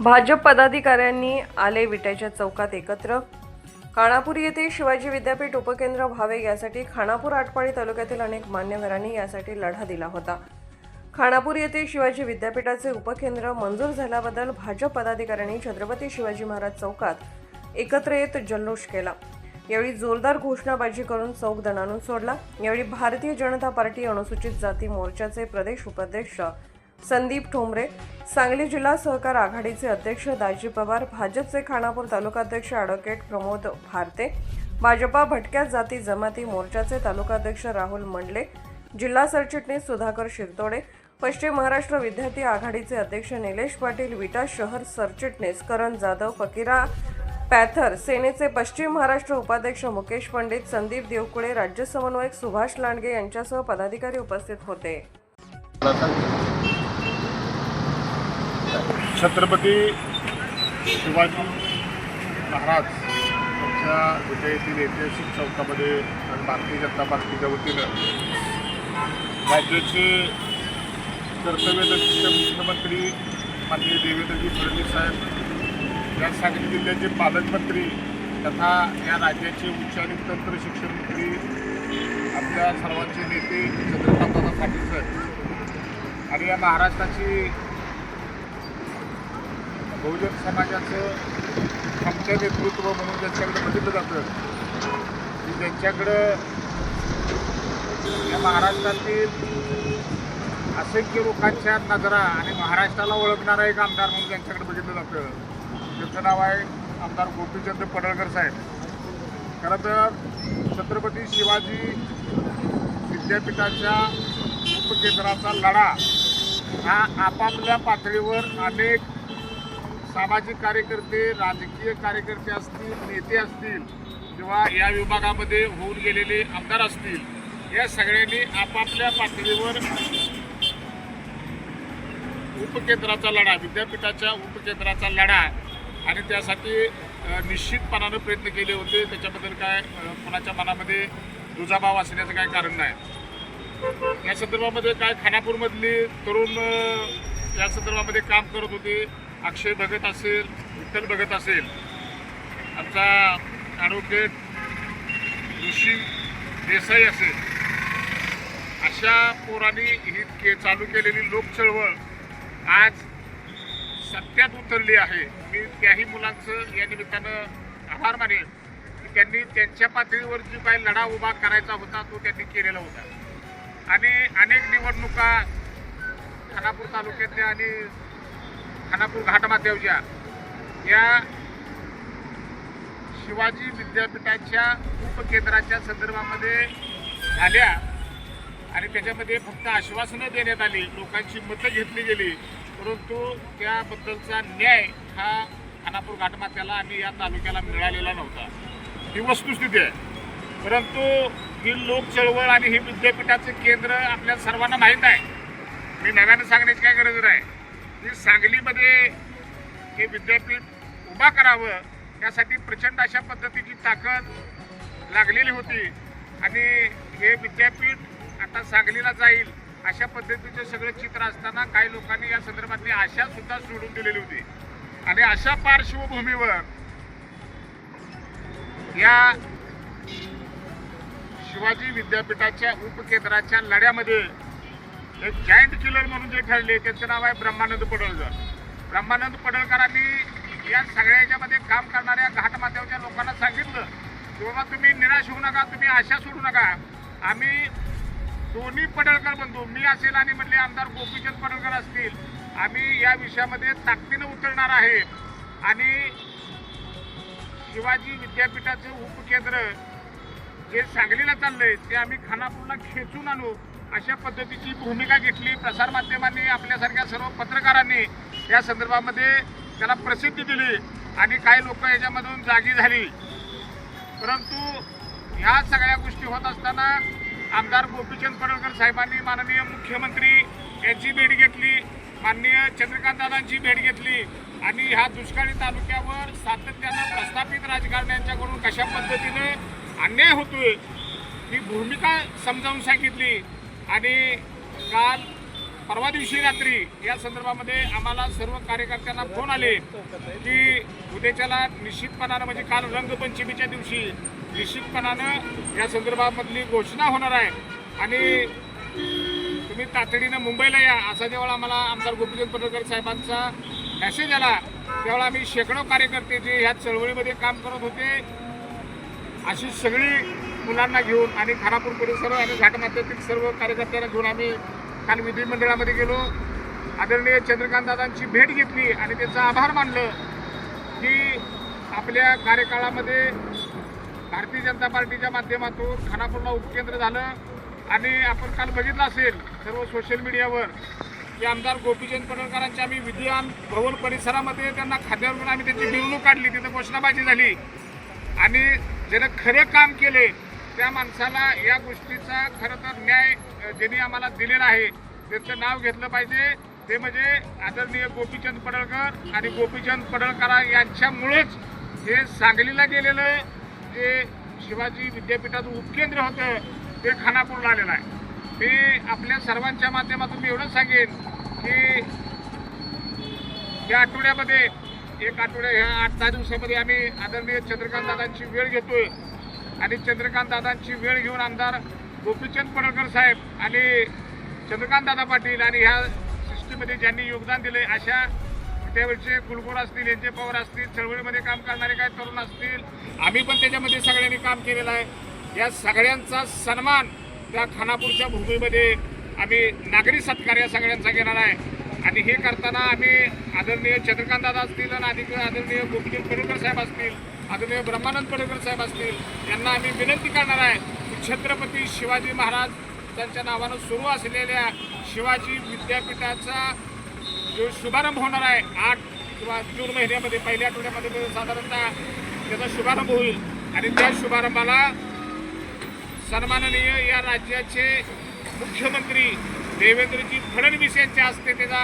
भाजप पदाधिकाऱ्यांनी आले विट्याच्या चौकात एकत्र. खानापूर येथे शिवाजी विद्यापीठ उपकेंद्र व्हावे यासाठी खानापूर आटपाडी तालुक्यातील अनेक मान्यवरांनी यासाठी लढा दिला होता. खानापूर येथे शिवाजी विद्यापीठाचे उपकेंद्र मंजूर झाल्याबद्दल भाजप पदाधिकाऱ्यांनी छत्रपती शिवाजी महाराज चौकात एकत्र येत जल्लोष केला. यावेळी जोरदार घोषणाबाजी करून चौक दणानून सोडला. यावेळी भारतीय जनता पार्टी अनुसूचित जाती मोर्चाचे प्रदेश उपाध्यक्ष संदीप ठोंबरे सांगली जिल्हा सहकार आघाडीचे अध्यक्ष दाजी पवार भाजपचे खानापूर तालुकाध्यक्ष ॲडव्होकेट प्रमोद भारते भाजपा भटक्या जाती जमाती मोर्चाचे तालुकाध्यक्ष राहुल मंडले जिल्हा सरचिटणीस सुधाकर शिरतोडे पश्चिम महाराष्ट्र विद्यार्थी आघाडीचे अध्यक्ष निलेश पाटील विटा शहर सरचिटणीस करण जाधव फकीरा पॅथर सेनेचे पश्चिम महाराष्ट्र उपाध्यक्ष मुकेश पंडित संदीप देवकुळे राज्य समन्वयक सुभाष लांडगे यांच्यासह पदाधिकारी उपस्थित होते. छत्रपती शिवाजी महाराज यांच्या विजय ऐतिहासिक चौकामध्ये आणि भारतीय जनता पार्टीच्या वतीनं राज्याचे कर्तव्यदक्ष मुख्यमंत्री माननीय देवेंद्रजी फडणवीस साहेब या सांगली जिल्ह्याचे पालकमंत्री तथा या राज्याचे उच्च आणि तंत्र शिक्षण मंत्री आपल्या सर्वांचे नेते चंद्रकांत पाटील साहेब आणि या महाराष्ट्राची बहुजन समाजाचं आमचं नेतृत्व म्हणून ज्यांच्याकडे बघितलं जातं की ज्यांच्याकडं या महाराष्ट्रातील असंख्य लोकांच्या नजरा आणि महाराष्ट्राला ओळखणारा एक आमदार म्हणून ज्यांच्याकडे बघितलं जातं त्याचं नाव आहे आमदार गोपीचंद पडळकर साहेब. खरं तर छत्रपती शिवाजी विद्यापीठाच्या उपकेंद्राचा लढा हा आपापल्या पातळीवर अनेक सामाजिक कार्यकर्ते राजकीय कार्यकर्ते असतील नेते असतील किंवा या विभागामध्ये होऊन गेलेले आमदार असतील या सगळ्यांनी आपापल्या पातळीवर उपकेंद्राचा लढा विद्यापीठाच्या उपकेंद्राचा लढा आणि त्यासाठी निश्चितपणानं प्रयत्न केले होते. त्याच्याबद्दल काय कोणाच्या मनामध्ये दुजाभाव असण्याचं काय कारण नाही. या संदर्भामध्ये काय खानापूरमधली तरुण या संदर्भामध्ये काम करत होते. अक्षय भगत असेल विठ्ठल भगत असेल आमचा ॲडव्होकेट ऋषी देसाई असेल अशा पोरांनी ही के चालू केलेली लोकचळवळ आज सत्यात उतरली आहे. मी त्याही मुलांचं या निमित्तानं आभार मानेन की त्यांनी त्यांच्या पातळीवर जो काही लढा उभा करायचा होता तो त्यांनी केलेला होता. आणि अनेक निवडणुका खानापूर तालुक्यातल्या आणि खानापूर घाटमाथ्यावच्या या शिवाजी विद्यापीठाच्या उपकेंद्राच्या संदर्भामध्ये झाल्या. आणि त्याच्यामध्ये फक्त आश्वासनं देण्यात आली. लोकांची मतं घेतली गेली. परंतु त्याबद्दलचा न्याय हा खानापूर घाटमाथ्याला आणि या तालुक्याला मिळालेला नव्हता. ही वस्तुस्थिती आहे. परंतु ही लोक चळवळ आणि ही विद्यापीठाचं केंद्र आपल्या सर्वांना माहीत आहे. मी नव्यानं सांगण्याची काय गरज नाही. की सांगलीमध्ये हे विद्यापीठ उभा करावं यासाठी प्रचंड अशा पद्धतीची ताकद लागलेली होती. आणि हे विद्यापीठ आता सांगलीला जाईल अशा पद्धतीचं सगळं चित्र असताना काही लोकांनी या संदर्भातली आशा सुद्धा सोडून दिलेली होती. आणि अशा पार्श्वभूमीवर या शिवाजी विद्यापीठाच्या उपकेंद्राच्या लढ्यामध्ये एक जायंट किलर म्हणून जे ठरले त्यांचं नाव आहे ब्रह्मानंद पडळकर. ब्रह्मानंद पडळकरांनी या सगळ्या याच्यामध्ये काम करणाऱ्या घाटमाथ्यावरच्या लोकांना सांगितलं की बाबा तुम्ही निराश होऊ नका तुम्ही आशा सोडू नका. आम्ही दोन्ही पडळकर बंधू मी असेल आणि म्हणले आमदार गोपीचंद पडळकर असतील आम्ही या विषयामध्ये ताकदीनं उतरणार आहे. आणि शिवाजी विद्यापीठाचं उपकेंद्र जे सांगलीला चाललंय ते आम्ही खानापूरला खेचून आणू. अशा पद्धतीची भूमिका घेतली. प्रसारमाध्यमांनी आपल्यासारख्या सर्व पत्रकारांनी या संदर्भामध्ये त्याला प्रसिद्धी दिली आणि काही लोक याच्यामधून जागी झाली. परंतु ह्या सगळ्या गोष्टी होत असताना आमदार गोपीचंद पडळकर साहेबांनी माननीय मुख्यमंत्री यांची भेट घेतली माननीय चंद्रकांतदादांची भेट घेतली आणि ह्या दुष्काळी तालुक्यावर सातत्यानं प्रस्थापित राजकारण्यांच्याकडून कशा पद्धतीने अन्याय होतोय ही भूमिका समजावून सांगितली. आणि काल परवा दिवशी रात्री या संदर्भामध्ये आम्हाला सर्व कार्यकर्त्यांना फोन आले की उद्याच्याला निश्चितपणानं म्हणजे काल रंगपंचमीच्या दिवशी निश्चितपणानं या संदर्भामधली घोषणा होणार आहे. आणि तुम्ही तातडीनं मुंबईला या. असा जेव्हा आम्हाला आमदार गोपीचंद पडळकर साहेबांचा मेसेज आला त्यावेळेला आम्ही शेकडो कार्यकर्ते जे ह्या चळवळीमध्ये काम करत होते अशी सगळी मुलांना घेऊन आणि खानापूर परिसर आणि घाटमाथ्यातील सर्व कार्यकर्त्यांना घेऊन आम्ही काल विधिमंडळामध्ये गेलो. आदरणीय चंद्रकांत दादांची भेट घेतली आणि त्याचा आभार मानलं की आपल्या कार्यकाळामध्ये भारतीय जनता पार्टीच्या माध्यमातून खानापूरला उपकेंद्र झालं आणि आपण काल बघितलं असेल सर्व सोशल मीडियावर की आमदार गोपीचंद पडळकरांच्या आम्ही विद्यान भवन परिसरामध्ये त्यांना खाद्यावर घेऊन आम्ही त्यांची मिरवणूक काढली. तिथं घोषणाबाजी झाली. आणि ज्यानं खरे काम केले त्या माणसाला या गोष्टीचा खरं तर न्याय ज्यांनी आम्हाला दिलेला आहे त्यांचं नाव घेतलं पाहिजे. ते म्हणजे आदरणीय गोपीचंद पडळकर आणि गोपीचंद पडळकर यांच्यामुळेच हे सांगलीला गेलेलं जे शिवाजी विद्यापीठाचं उपकेंद्र होतं ते खानापूरला आलेलं आहे. मी आपल्या सर्वांच्या माध्यमातून मी एवढंच सांगेन की या आठवड्यामध्ये एक आठवड्या ह्या आठ दहा दिवसामध्ये आम्ही आदरणीय चंद्रकांत दादांची वेळ घेतोय. आणि चंद्रकांत दादांची वेळ घेऊन आमदार गोपीचंद पडळकर साहेब आणि चंद्रकांत दादा पाटील आणि ह्या सृष्टीमध्ये ज्यांनी योगदान दिले अशा त्यावेळचे कुलगोर असतील यांचे पवार असतील चळवळीमध्ये काम करणारे काय तरुण असतील आम्ही पण त्याच्यामध्ये सगळ्यांनी काम केलेलं आहे. या सगळ्यांचा सन्मान त्या खानापूरच्या भूमीमध्ये आम्ही नागरी सत्कार या सगळ्यांचा घेणार आहे. आणि हे करताना आम्ही आदरणीय चंद्रकांत दादा असतील आणि आदरणीय गोपीचंद पडळकर साहेब असतील आदरणीय ब्रह्मानंद पडळकर साहेब असतील यांना आम्ही विनंती करणार आहे की छत्रपती शिवाजी महाराज त्यांच्या नावानं सुरू असलेल्या शिवाजी विद्यापीठाचा जो शुभारंभ होणार आहे आठ किंवा जून महिन्यामध्ये पहिल्या आठवड्यामध्ये साधारणतः त्याचा शुभारंभ होईल. आणि त्या शुभारंभाला सन्माननीय या राज्याचे मुख्यमंत्री देवेंद्रजी फडणवीस यांच्या हस्ते त्याचा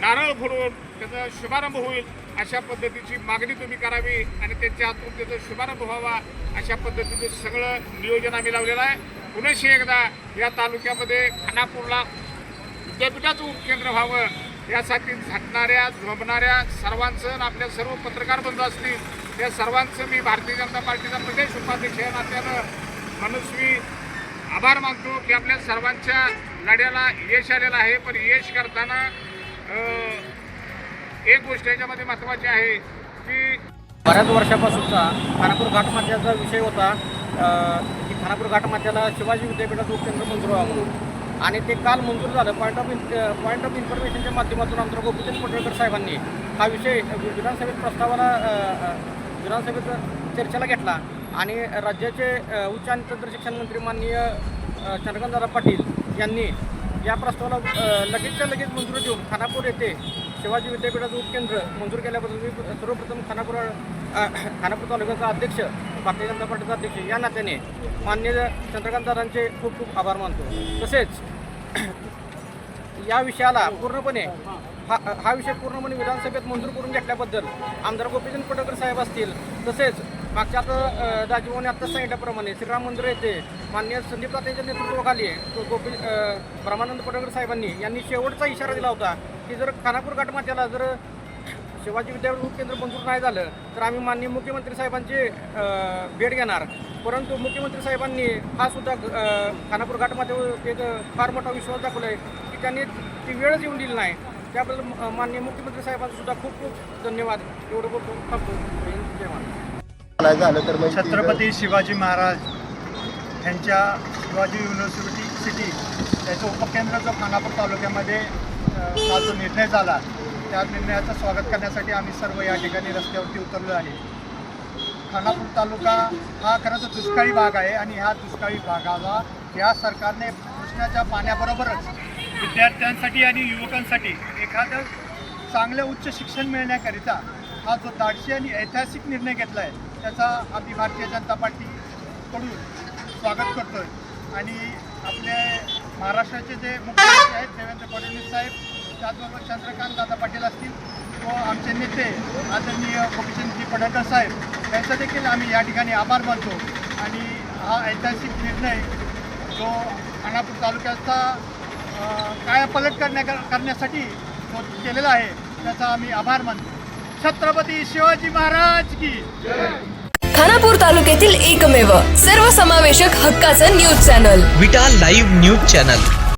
नारळ फोडून त्याचा शुभारंभ होईल. अशा पद्धतीची मागणी तुम्ही करावी आणि त्यांच्या हातून त्याचा शुभारंभ व्हावा अशा पद्धतीचं सगळं नियोजन आम्ही लावलेलं आहे. पुनशी एकदा या तालुक्यामध्ये खानापूरला विद्यापीठाचं उपकेंद्र व्हावं. यासाठी झटणाऱ्या झोंबणाऱ्या सर्वांचं आपल्या सर्व पत्रकार बंधू असतील त्या सर्वांचं मी भारतीय जनता पार्टीचा प्रदेश उपाध्यक्ष या नात्यानं मनस्वी आभार मानतो की आपल्या सर्वांच्या लढ्याला यश आलेलं आहे. पण यश करताना एक गोष्ट याच्यामध्ये महत्त्वाची आहे की बऱ्याच वर्षापासूनचा खानापूर घाटमाथ्याचा विषय होता की खानापूर घाटमाथ्याला शिवाजी विद्यापीठाचं उपकेंद्र मंजूर व्हावं म्हणून. आणि ते काल मंजूर झालं. पॉईंट ऑफ पॉईंट ऑफ इन्फॉर्मेशनच्या माध्यमातून आमदार गोपीचंद पडळकर साहेबांनी हा विषय विधानसभेत प्रस्तावाला विधानसभेत चर्चेला घेतला. आणि राज्याचे उच्च आणि तंत्रशिक्षण मंत्री माननीय चंद्रकांतदादा पाटील यांनी या प्रस्तावाला लगेचच्या लगेच मंजुरी देऊन खानापूर येथे शिवाजी विद्यापीठाचं उपकेंद्र मंजूर केल्याबद्दल मी सर्वप्रथम खानापूर खानापूर तालुक्याचा अध्यक्ष भारतीय जनता पार्टीचा अध्यक्ष या नात्याने मान्य चंद्रकांत दादांचे खूप खूप आभार मानतो. तसेच या विषयाला पूर्णपणे हा हा विषय पूर्णपणे विधानसभेत मंजूर करून घेतल्याबद्दल आमदार गोपीचंद पटकर साहेब असतील तसेच मागच्या आता अ, आत्ताच सांगितल्याप्रमाणे श्रीराम मंदिर येथे मान्य संदीप यांच्या नेतृत्वाखाली तो गोपी ब्रह्मानंद पडळकर साहेबांनी यांनी शेवटचा इशारा दिला होता की जर खानापूर घाटमाथ्याला जर शिवाजी विद्यापीठ केंद्र मंजूर नाही झालं तर आम्ही माननीय मुख्यमंत्री साहेबांची भेट घेणार. परंतु मुख्यमंत्री साहेबांनी हा सुद्धा खानापूर घाटमाथ्यावर एक फार मोठा विश्वास दाखवला आहे की त्यांनी ती वेळच येऊन दिली नाही. त्याबद्दल माननीय मुख्यमंत्री साहेबांचा सुद्धा खूप खूप धन्यवाद. एवढं खूप थांबतो. जय महाराज झालं तर मग छत्रपती शिवाजी महाराज यांच्या शिवाजी युनिव्हर्सिटी सिटी त्याचं उपकेंद्र जो खानापूर तालुक्यामध्ये हा जो निर्णय झाला त्या निर्णयाचं स्वागत करण्यासाठी आम्ही सर्व या ठिकाणी रस्त्यावरती उतरलो आहे. खानापूर तालुका हा खरं तर दुष्काळी भाग आहे आणि ह्या दुष्काळी भागाला या सरकारने कृष्णाच्या पाण्याबरोबरच विद्यार्थ्यांसाठी आणि युवकांसाठी एखादं चांगलं उच्च शिक्षण मिळण्याकरिता हा जो दाडशी आणि ऐतिहासिक निर्णय घेतला आहे त्याचा आम्ही भारतीय जनता पार्टीकडून स्वागत करतो आहे आणि आपले महाराष्ट्राचे जे मुख्यमंत्री आहेत देवेंद्र फडणवीस साहेब त्याचबरोबर चंद्रकांत दादा पाटील असतील व आमचे नेते आदरणीय गोपीचंदजी पडळकर साहेब यांचा देखील आम्ही या ठिकाणी आभार मानतो. आणि हा ऐतिहासिक निर्णय जो खानापूर तालुक्याचा कायापलट काय पलट करण्या करण्यासाठी जो केलेला आहे त्याचा आम्ही आभार मानतो. छत्रपती शिवाजी महाराज की. खानापूर तालुक्यातील एकमेव सर्वसमावेशक हक्काचं news channel. Vita live news channel.